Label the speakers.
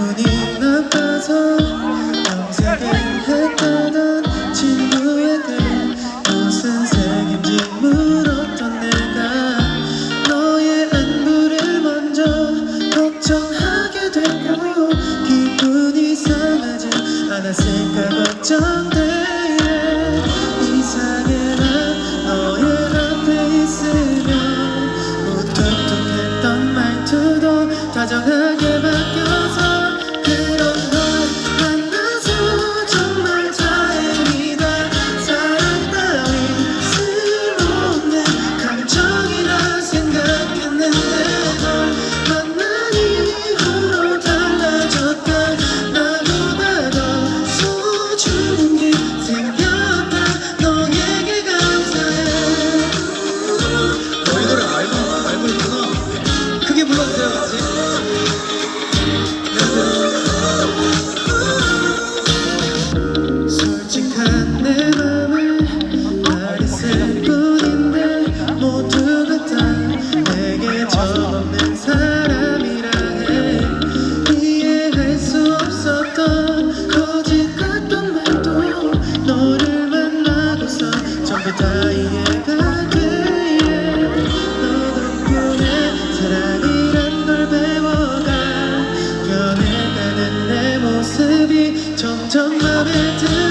Speaker 1: 기분이 나빠서 염색을 했다던 친구에게 무슨 색인지 물었던 내가 너의 안부를 먼저 걱정하게 됐고 기분이 상하지 않았을까 걱정돼. 이상해 난 너의 앞에 있으면 무뚝뚝했던 말투도 다정하 사랑이란 걸 배워가 변해가는 내 모습이 점점 맘에 들어